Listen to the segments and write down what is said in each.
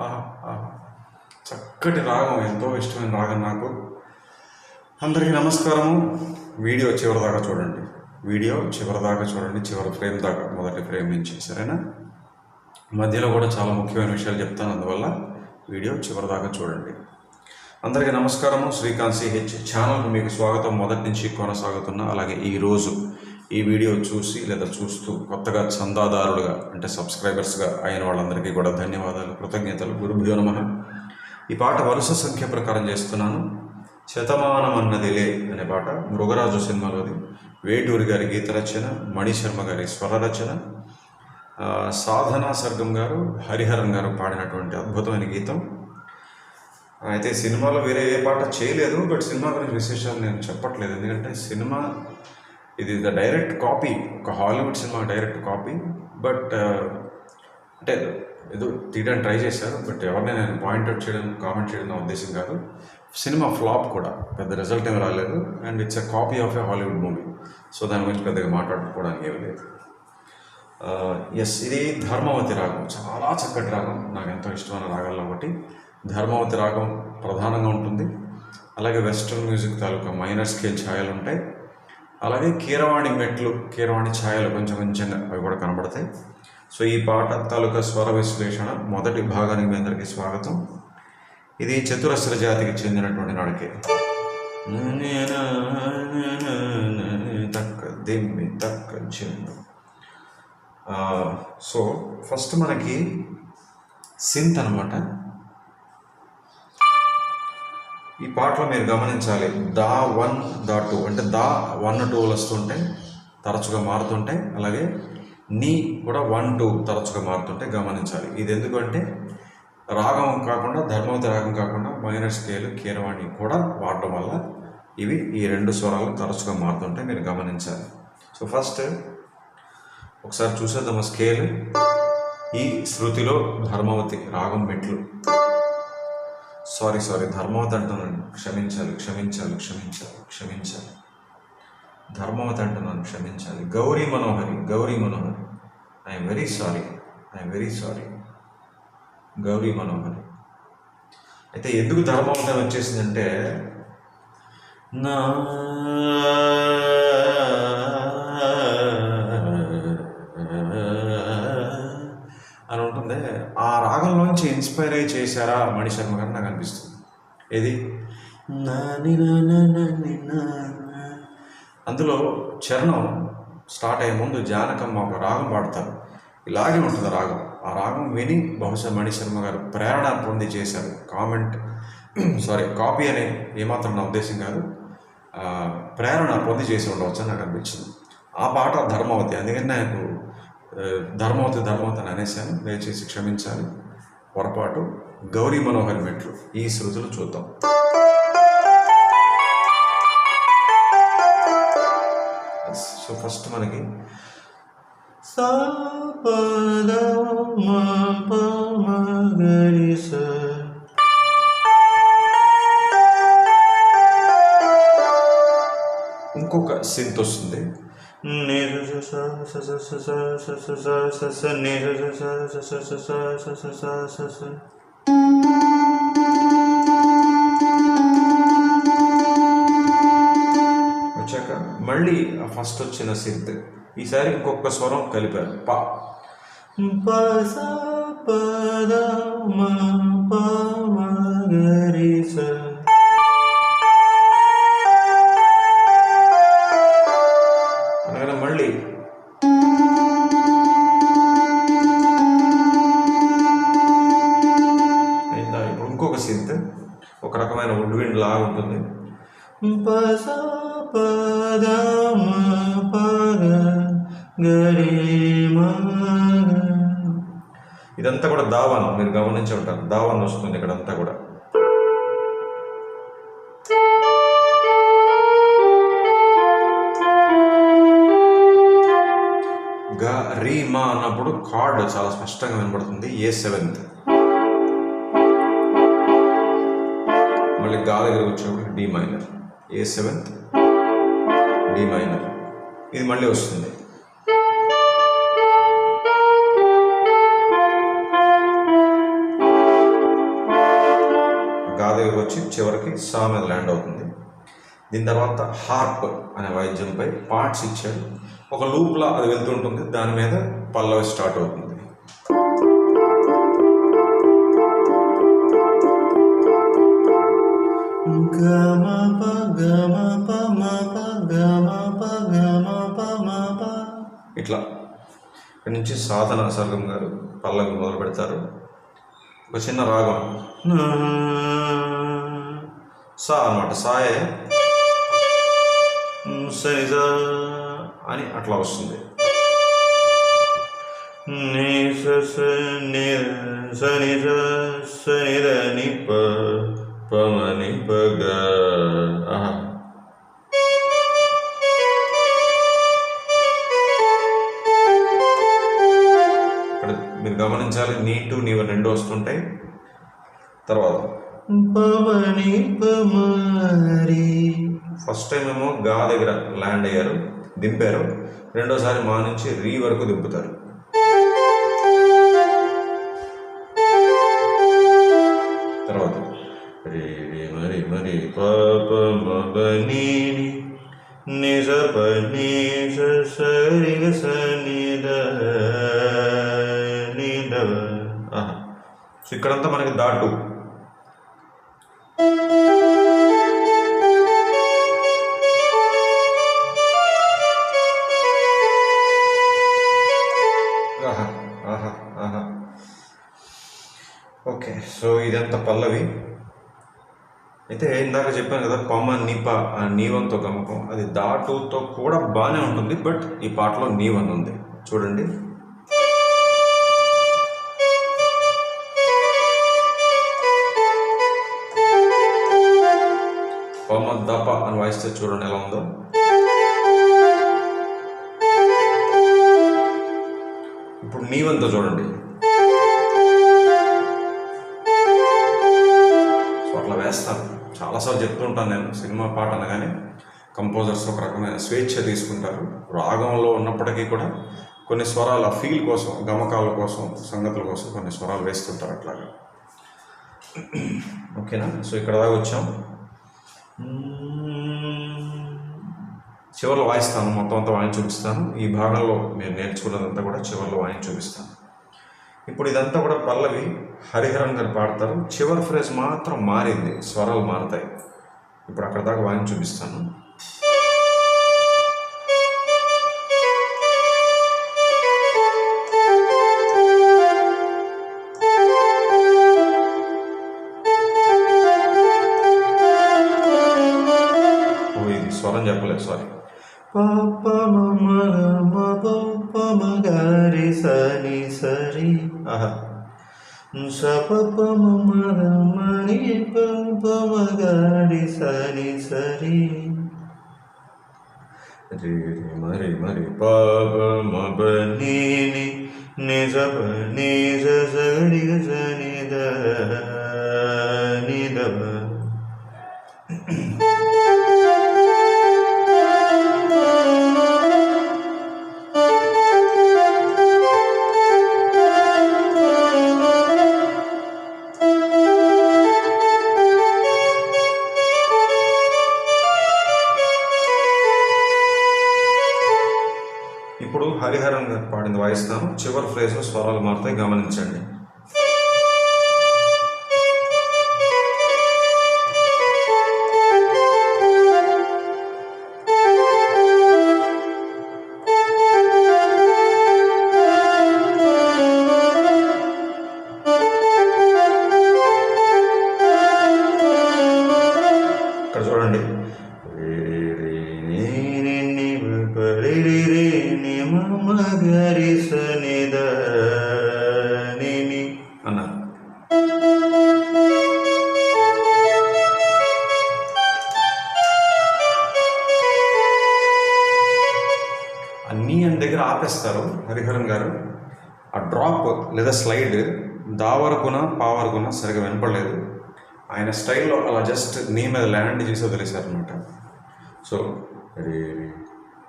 ఆహా ఆహా. చక్కటి రాగం ఎంతో ఇష్టమైన రాగం నాకు. అందరికీ నమస్కారము. వీడియో చివరి దాకా చూడండి. వీడియో చివరి దాకా చూడండి. చివరి ఫ్రేమ్ దాకా మొదటి ఫ్రేమ్ నుంచి సరేనా? మధ్యలో కూడా చాలా ముఖ్యమైన విషయాలు చెప్తాను. అందువల్ల వీడియో చివరి దాకా చూడండి. అందరికీ నమస్కారము. శ్రీకాంత్ సిహెచ్ ఛానల్కు మీకు స్వాగతం. మొదటి నుంచి కొనసాగుతున్న అలాగే ఈరోజు ఈ వీడియో చూసి లేదా చూస్తూ కొత్తగా చందాదారులుగా అంటే సబ్స్క్రైబర్స్గా అయిన వాళ్ళందరికీ కూడా ధన్యవాదాలు కృతజ్ఞతలు. గురుభ్యో నమ. ఈ పాట వరుస సంఖ్య ప్రకారం చేస్తున్నాను. శతమానం అన్నదిలే అనే పాట మృగరాజు సినిమాలోది. వేటూరి గారి గీత రచన మణిశర్మ గారి స్వర రచన సాధనా సర్గం గారు హరిహరన్ గారు పాడినటువంటి అద్భుతమైన గీతం. అయితే సినిమాలో వేరే ఏ పాట చేయలేదు బట్ సినిమా గురించి విశేషాలు నేను చెప్పట్లేదు. ఎందుకంటే సినిమా ఇది ద డైరెక్ట్ కాపీ ఒక Hollywood cinema direct copy but అంటే ఏదో తీయడానికి ట్రై చేశారు. బట్ ఎవరిని నేను పాయింట్అవుట్ చేయడం కామెంట్ చేయడం నా ఉద్దేశం కాదు. సినిమా ఫ్లాప్ కూడా. పెద్ద రిజల్ట్ ఏమి రాలేదు. And it's a copy of a Hollywood movie so దాని గురించి పెద్దగా మాట్లాడుకోవడానికి ఏమీ లేదు. Uh, ఎస్ ఇది ధర్మవతి రాగం. చాలా చక్కటి రాగం. నాకు ఎంతో ఇష్టమైన రాగాల్లో ఒకటి. ధర్మవతి రాగం ప్రధానంగా ఉంటుంది. అలాగే వెస్ట్రన్ మ్యూజిక్ తాలూకా మైనర్ స్కేల్ ఛాయలు ఉంటాయి అలాగే కీరవాణి మెట్లు కీరవాణి ఛాయలు కొంచెం కొంచెంగా అవి కూడా కనబడతాయి. సో ఈ పాట తాలూకా స్వర విశ్లేషణ మొదటి భాగానికి మీ అందరికీ స్వాగతం. ఇది చతురస్ర జాతికి చెందినటువంటి నడకే. తక్క దిమ్మి తక్క చెండు సో ఫస్ట్ మనకి సింత్ అనమాట ఈ పాటలో మీరు గమనించాలి. దా వన్ దా టూ. అంటే దా వన్ టూలు వస్తుంటాయి తరచుగా మారుతుంటాయి అలాగే నీ కూడా వన్ టూ తరచుగా మారుతుంటాయి గమనించాలి. ఇది ఎందుకంటే రాగం కాకుండా ధర్మవతి రాగం కాకుండా మైనర్ స్కేల్ కీరవాణి కూడా వాడటం వల్ల ఇవి ఈ రెండు స్వరాలు తరచుగా మారుతుంటాయి మీరు గమనించాలి. సో ఫస్ట్ ఒకసారి చూసేద్దాం స్కేల్. ఈ శృతిలో ధర్మవతి రాగం మెట్లు. సారీ సారీ ధర్మవతి అంటున్నాను. క్షమించాలి క్షమించాలి క్షమించాలి క్షమించాలి. ధర్మవతి అంటున్నాను క్షమించాలి. Gowri Manohari Gowri Manohari. I'm very sorry I'm very sorry Gowri Manohari. అయితే ఎందుకు ధర్మవతం వచ్చేసిందంటే నా ఆ రాగంలోంచి ఇన్స్పైర్ అయ్యి చేశారా మణిశర్మ గారు? నాకు అనిపిస్తుంది. ఏది? అందులో చరణం స్టార్ట్ అయ్యే ముందు జానకమ్మ ఒక రాగం పాడతారు. ఇలాగే ఉంటుంది రాగం. ఆ రాగం విని బహుశా మణిశర్మ గారు ప్రేరణ పొంది చేశారు. కామెంట్ సారీ కాపీ అనే ఏమాత్రం నా ఉద్దేశం కాదు. ప్రేరణ పొంది చేసి ఉండవచ్చు అని నాకు అనిపించింది. ఆ పాట ధర్మవతి అందుకని నాకు ధర్మవతి ధర్మవతి అని అనేసాను దయచేసి క్షమించాలి. పొరపాటు. గౌరీ మనోహర్ మెట్లు. ఈ శృతులు చూద్దాం. సో ఫస్ట్ మనకి ఇంకొక సింత్ వస్తుంది. వచ్చాక మళ్ళీ ఆ ఫస్ట్ వచ్చిన సింత్. ఈసారి ఇంకొక స్వరం కలిపారు. పా. మ ఇదంతా కూడా దావాన్ మీరు గమనించి ఉంటారు. దావాన్ వస్తుంది ఇక్కడంతా కూడా. గా రీ మా అన్నప్పుడు కార్డ్ చాలా స్పష్టంగా వినబడుతుంది. A seventh? మళ్ళీ గా దగ్గర వచ్చేప్పుడు D minor. A seventh? D minor. ఇది మళ్ళీ వస్తుంది. దగ్గర వచ్చి చివరికి సా మీద ల్యాండ్ అవుతుంది. దీని తర్వాత హార్ప్ అనే వాయిద్యంపై పార్ట్స్ ఇచ్చాడు. ఒక లూప్లా అది వెళ్తుంటుంది దాని మీద పల్లవి స్టార్ట్ అవుతుంది. గమ ఇట్లా. ఇక్కడి నుంచి సాధన సర్గం గారు పల్లవి మొదలు పెడతారు. ఒక చిన్న రాగం. సా అన్నమాట. సాయే. సరి అని అట్లా వస్తుంది. ని స స ఆహా. తర్వాత. ఫస్ట్ టైం ఏమో గా దగ్గర ల్యాండ్ అయ్యారు దింపారు. రెండోసారి మా నుంచి రీ వరకు దింపుతారు. తర్వాత. రి రి మరి మరి ప ప మ ప ని ని ని స ప ని స స రి గ స ని ద ని ద ఆహా. సో ఇక్కడంతా మనకి దాటు అయితే ఇందాక చెప్పాను కదా పమ నిప నీవంతో గమకం అది దాటుతో కూడా బాగానే ఉంటుంది బట్ ఈ పాటలో నీవన్ ఉంది. చూడండి. పమ దప అని వాయిస్తే చూడండి ఎలా ఉందో. ఇప్పుడు నీవంతో చూడండి. అట్లా వేస్తాను. చాలాసార్లు చెప్తూ ఉంటాను నేను సినిమా పాట అనగానే. కంపోజర్స్ ఒక రకమైన స్వేచ్ఛ తీసుకుంటారు. రాగంలో ఉన్నప్పటికీ కూడా కొన్ని స్వరాల ఫీల్ కోసం గమకాల కోసం సంగతుల కోసం కొన్ని స్వరాలు వేస్తుంటారు అట్లాగా. ఓకేనా? సో ఇక్కడ దాకా వచ్చాం. చివరిలో వాయిస్తాను మొత్తం అంతా వాయించి చూపిస్తాను. ఈ భాగంలో మీరు నేర్చుకున్నదంతా కూడా చివరిలో వాయించి చూపిస్తాను. ఇప్పుడు ఇదంతా కూడా పల్లవి హరిహరన్ గారు పాడతారు. చివరి ఫ్రేజ్ మాత్రం మారింది స్వరాలు మారుతాయి. ఇప్పుడు అక్కడ దాకా వాయిని చూపిస్తాను. ఇది స్వరం చెప్పలేదు సారీ ప ప మ సరి సరి ప ప మ గ రి స ని స రి ఆహా స ప ప మ మ గ మ ని చివరి ఫ్రేజ్ స్వరాలు మారుతాయి గమనించండి. డ్రాప్ స్లైడ్ దా వరకున పా వరకున సరిగా వినపడలేదు. ఆయన స్టైల్లో అలా జస్ట్ నీ మీద ల్యాండ్ చేసి వదిలేశారు అనమాట సో రే రే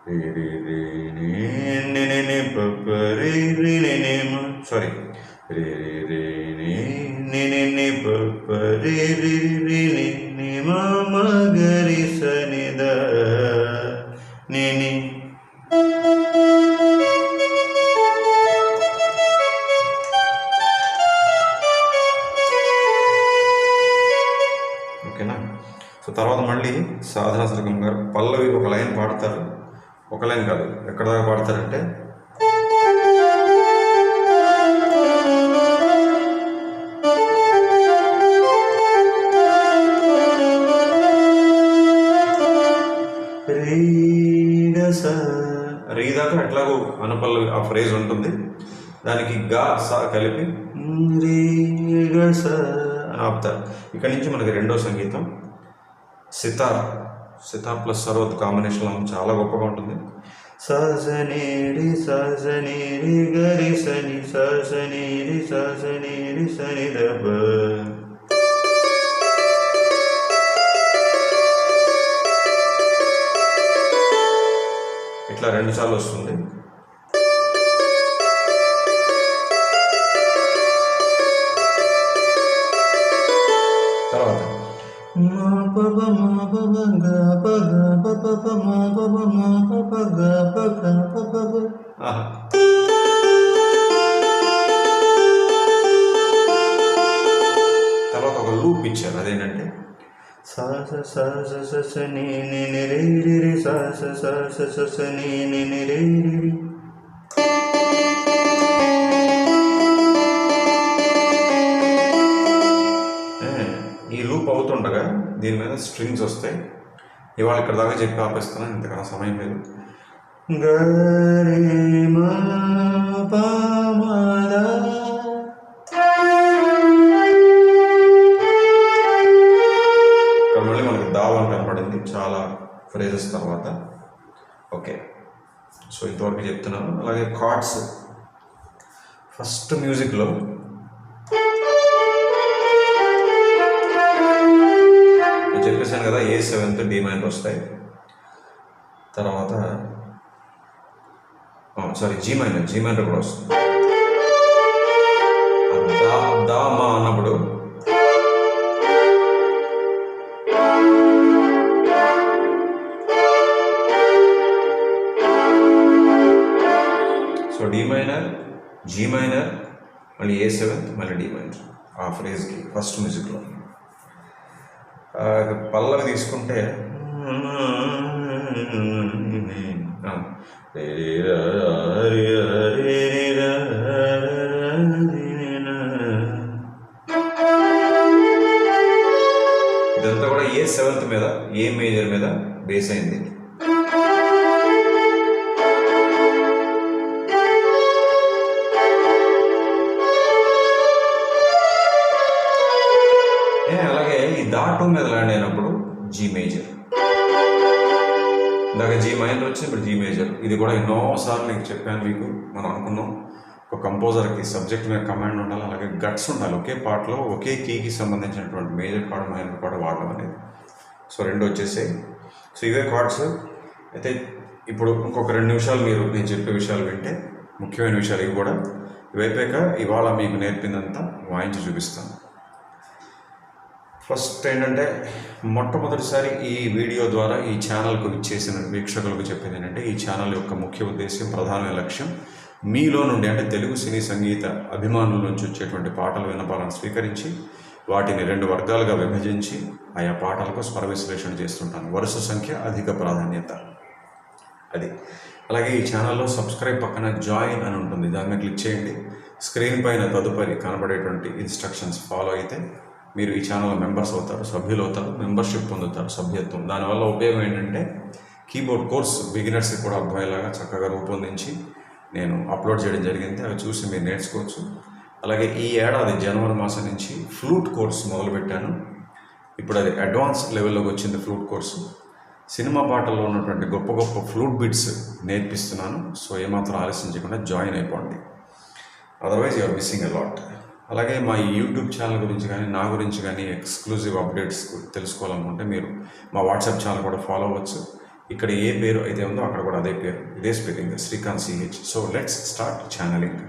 రే రే రే నీ ని సారీ. అనుపల్లవి ఆ ఫ్రేజ్ ఉంటుంది. దానికి గా సా కలిపి గ స ఆపుతారు ఇక్కడి నుంచి మనకి రెండో సంగీతం. సితార్. సితార్ ప్లస్ సరోద్ కాంబినేషన్లో చాలా గొప్పగా ఉంటుంది. స స గరి సని స స సని దబ. ద ఇట్లా రెండు సార్లు వస్తుంది. మా ప మా ప గ పగ గ ప ప ప మా ప ప మా ప ప గ ప గ ప ప ప ఆహా. తర్వాత ఒక లూప్ ఇచ్చారు. అదేంటంటే? సా స స స ని ని రి రి రి స స స స స ని ని రి రి. లూప్ అవుతుండగా దీని మీద స్ట్రింగ్స్ వస్తాయి. ఇవాళ ఇక్కడ దాకా చెప్పి ఆపేస్తున్నాను ఇంతకన్నా సమయం లేదు. ఇక్కడ మళ్ళీ మనకి దావ్ కనపడింది చాలా ఫ్రేజెస్ తర్వాత. ఓకే. సో ఇంతవరకు చెప్తున్నాను. అలాగే కార్డ్స్ ఫస్ట్ మ్యూజిక్లో కదా ఏ సెవెంత్ డి వస్తాయి? తర్వాత sorry G minor G minor కూడా వస్తుంది. దా దా మా అన్నప్పుడు so D minor G minor మళ్ళీ ఏ సెవెంత్ మళ్ళీ డి మైనర్ ఆ ఫ్రేజ్కి ఫస్ట్ మ్యూజిక్లో పల్లవి తీసుకుంటే ఇదంతా కూడా ఏ సెవెంత్ మీద ఏ మేజర్ మీద బేస్ అయింది? ఆటో మీద ల్యాండ్ అయినప్పుడు జీ మేజర్ ఇందాక జీ మైనర్ వచ్చి ఇప్పుడు జీ మేజర్ ఇది కూడా ఎన్నోసార్లు నీకు చెప్పాను మీకు మనం అనుకున్నాం. ఒక కంపోజర్కి సబ్జెక్ట్ మీద కమాండ్ ఉండాలి అలాగే గట్స్ ఉండాలి. ఒకే పాటలో ఒకే కీకి సంబంధించినటువంటి మేజర్ కార్డ్ మైనర్ కార్డ్ వాడడం అనేది. సో రెండు వచ్చేసాయి. సో ఇవే కార్డ్స్ అయితే ఇప్పుడు ఇంకొక రెండు నిమిషాలు మీరు నేను చెప్పే విషయాలు వింటే ముఖ్యమైన విషయాలు ఇవి కూడా. ఇవైపోయాక ఇవాళ మీకు నేర్పిందంతా వాయించి చూపిస్తాను. ఫస్ట్ ఏంటంటే మొట్టమొదటిసారి ఈ వీడియో ద్వారా ఈ ఛానల్కు ఇచ్చేసిన వీక్షకులకు చెప్పేది ఏంటంటే ఈ ఛానల్ యొక్క ముఖ్య ఉద్దేశం ప్రధాన లక్ష్యం మీలో నుండి అంటే తెలుగు సినీ సంగీత అభిమానుల నుంచి వచ్చేటువంటి పాటలు వినపాలను స్వీకరించి వాటిని రెండు వర్గాలుగా విభజించి ఆయా పాటలకు స్వర విశ్లేషణ చేస్తుంటాను. వరుస సంఖ్య అధిక ప్రాధాన్యత. అది. అలాగే ఈ ఛానల్లో సబ్స్క్రైబ్ పక్కన జాయిన్ అని ఉంటుంది. దాని మీద క్లిక్ చేయండి. స్క్రీన్ పైన తదుపరి కనబడేటువంటి ఇన్స్ట్రక్షన్స్ ఫాలో అయితే మీరు ఈ ఛానల్ మెంబర్స్ అవుతారు సభ్యులు అవుతారు మెంబర్షిప్ పొందుతారు సభ్యత్వం. దానివల్ల ఉపయోగం ఏంటంటే కీబోర్డ్ కోర్స్ బిగినర్స్కి కూడా అబ్బాయిలాగా చక్కగా రూపొందించి నేను అప్లోడ్ చేయడం జరిగింది. అవి చూసి మీరు నేర్చుకోవచ్చు. అలాగే ఈ ఏడాది జనవరి మాసం నుంచి ఫ్లూట్ కోర్స్ మొదలుపెట్టాను. ఇప్పుడు అది అడ్వాన్స్ లెవెల్లోకి వచ్చింది ఫ్లూట్ కోర్సు సినిమా పాటల్లో ఉన్నటువంటి గొప్ప గొప్ప ఫ్లూట్ బిట్స్ నేర్పిస్తున్నాను. సో ఏమాత్రం ఆలోచించకుండా జాయిన్ అయిపోండి. Otherwise you're missing a lot అలాగే మా యూట్యూబ్ ఛానల్ గురించి కానీ నా గురించి కానీ ఎక్స్క్లూజివ్ అప్డేట్స్ తెలుసుకోవాలనుకుంటే మీరు మా వాట్సాప్ ఛానల్ కూడా ఫాలో అవ్వచ్చు. ఇక్కడ ఏ పేరు అయితే ఉందో అక్కడ కూడా అదే పేరు. ఇదే spelling Srikanth C H so let's start channelling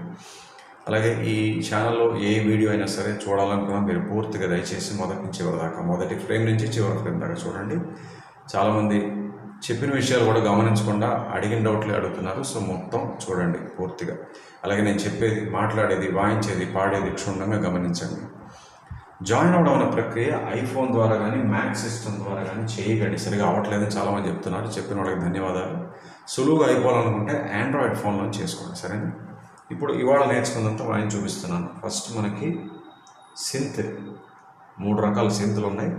అలాగే ఈ ఛానల్లో ఏ వీడియో అయినా సరే చూడాలనుకున్నా మీరు పూర్తిగా దయచేసి మొదటి నుంచి చివరి దాకా మొదటి ఫ్రేమ్ నుంచి చివరి ఫ్రేమ్ దాకా చూడండి. చాలామంది చెప్పిన విషయాలు కూడా గమనించకుండా అడిగిన డౌట్లే అడుగుతున్నారు. సో మొత్తం చూడండి పూర్తిగా. అలాగే నేను చెప్పేది మాట్లాడేది వాయించేది పాడేది క్షుణ్ణంగా గమనించండి. జాయిన్ అవడం అనే ప్రక్రియ ఐఫోన్ ద్వారా కానీ మ్యాక్ సిస్టమ్ ద్వారా కానీ చేయగండి సరిగా అవ్వట్లేదని చాలామంది చెప్తున్నారు. చెప్పిన వాళ్ళకి ధన్యవాదాలు. సులువుగా అయిపోవాలనుకుంటే ఆండ్రాయిడ్ ఫోన్లో చేసుకోండి. సరేనా? ఇప్పుడు ఇవాళ నేర్చుకున్నంత వాయిని చూపిస్తున్నాను. ఫస్ట్ మనకి సింత్ మూడు రకాల సింతులు ఉన్నాయి.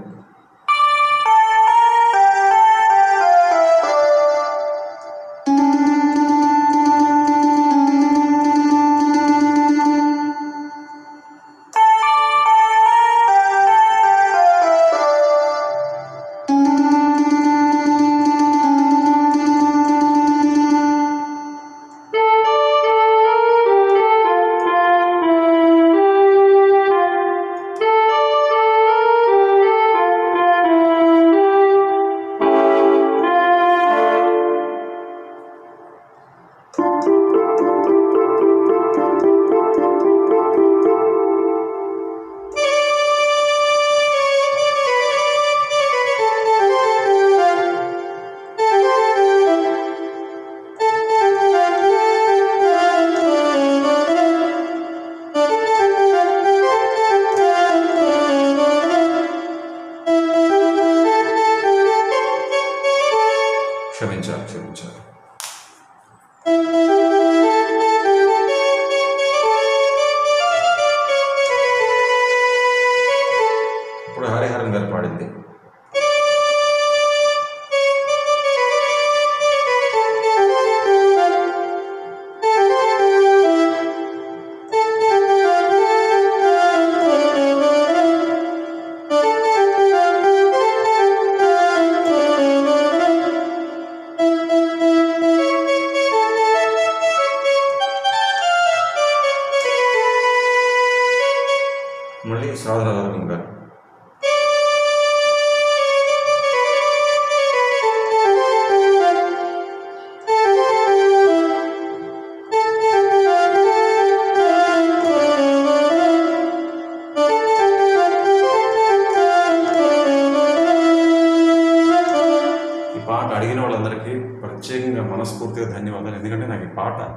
పాట.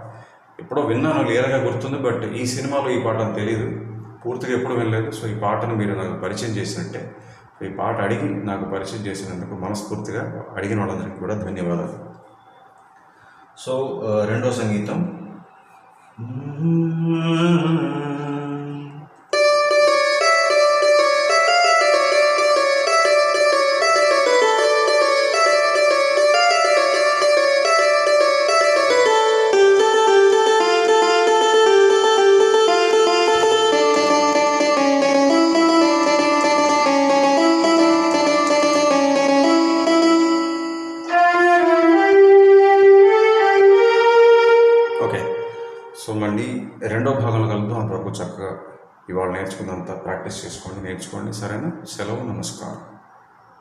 ఎప్పుడో విన్నాను క్లియర్గా గుర్తుంది బట్ ఈ సినిమాలో ఈ పాట తెలియదు పూర్తిగా ఎప్పుడు వినలేదు. సో ఈ పాటను మీరు నాకు పరిచయం చేసినట్టే. ఈ పాట అడిగి నాకు పరిచయం చేసినందుకు మనస్ఫూర్తిగా అడిగిన వాళ్ళందరికీ కూడా ధన్యవాదాలు. సో రెండో సంగీతం. ప్రాక్టీస్ చేసుకోండి నేర్చుకోండి. సరేనా సెలవు నమస్కారం.